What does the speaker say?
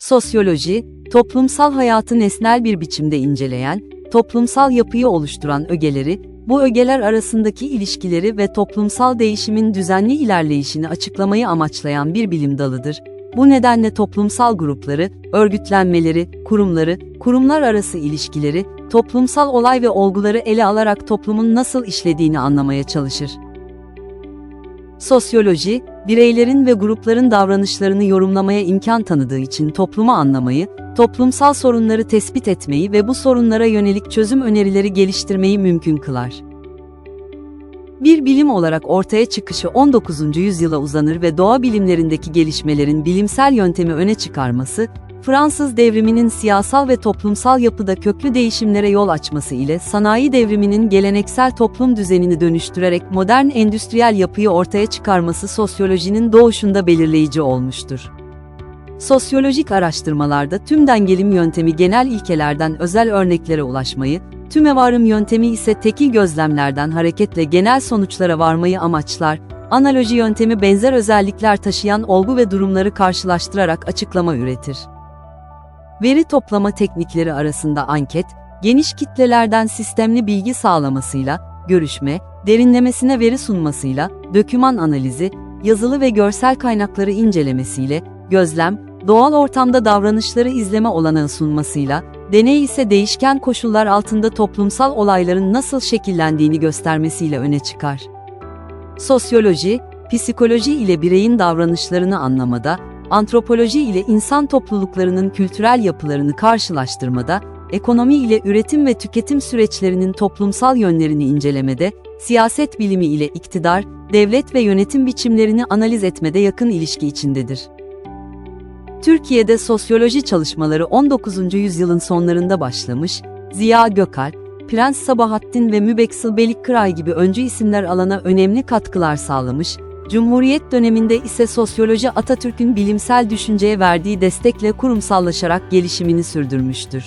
Sosyoloji, toplumsal hayatı nesnel bir biçimde inceleyen, toplumsal yapıyı oluşturan ögeleri, bu ögeler arasındaki ilişkileri ve toplumsal değişimin düzenli ilerleyişini açıklamayı amaçlayan bir bilim dalıdır. Bu nedenle toplumsal grupları, örgütlenmeleri, kurumları, kurumlar arası ilişkileri, toplumsal olay ve olguları ele alarak toplumun nasıl işlediğini anlamaya çalışır. Sosyoloji, bireylerin ve grupların davranışlarını yorumlamaya imkan tanıdığı için toplumu anlamayı, toplumsal sorunları tespit etmeyi ve bu sorunlara yönelik çözüm önerileri geliştirmeyi mümkün kılar. Bir bilim olarak ortaya çıkışı 19. yüzyıla uzanır ve doğa bilimlerindeki gelişmelerin bilimsel yöntemi öne çıkarması, Fransız devriminin siyasal ve toplumsal yapıda köklü değişimlere yol açması ile sanayi devriminin geleneksel toplum düzenini dönüştürerek modern endüstriyel yapıyı ortaya çıkarması sosyolojinin doğuşunda belirleyici olmuştur. Sosyolojik araştırmalarda tümden gelim yöntemi genel ilkelerden özel örneklere ulaşmayı, tümevarım yöntemi ise tekil gözlemlerden hareketle genel sonuçlara varmayı amaçlar, analoji yöntemi benzer özellikler taşıyan olgu ve durumları karşılaştırarak açıklama üretir. Veri toplama teknikleri arasında anket, geniş kitlelerden sistemli bilgi sağlamasıyla, görüşme, derinlemesine veri sunmasıyla, döküman analizi, yazılı ve görsel kaynakları incelemesiyle, gözlem, doğal ortamda davranışları izleme olanağı sunmasıyla, deney ise değişken koşullar altında toplumsal olayların nasıl şekillendiğini göstermesiyle öne çıkar. Sosyoloji, psikoloji ile bireyin davranışlarını anlamada, antropoloji ile insan topluluklarının kültürel yapılarını karşılaştırmada, ekonomi ile üretim ve tüketim süreçlerinin toplumsal yönlerini incelemede, siyaset bilimi ile iktidar, devlet ve yönetim biçimlerini analiz etmede yakın ilişki içindedir. Türkiye'de sosyoloji çalışmaları 19. yüzyılın sonlarında başlamış, Ziya Gökalp, Prens Sabahattin ve Mübeksıl Belikkıray gibi öncü isimler alana önemli katkılar sağlamış, Cumhuriyet döneminde ise sosyoloji Atatürk'ün bilimsel düşünceye verdiği destekle kurumsallaşarak gelişimini sürdürmüştür.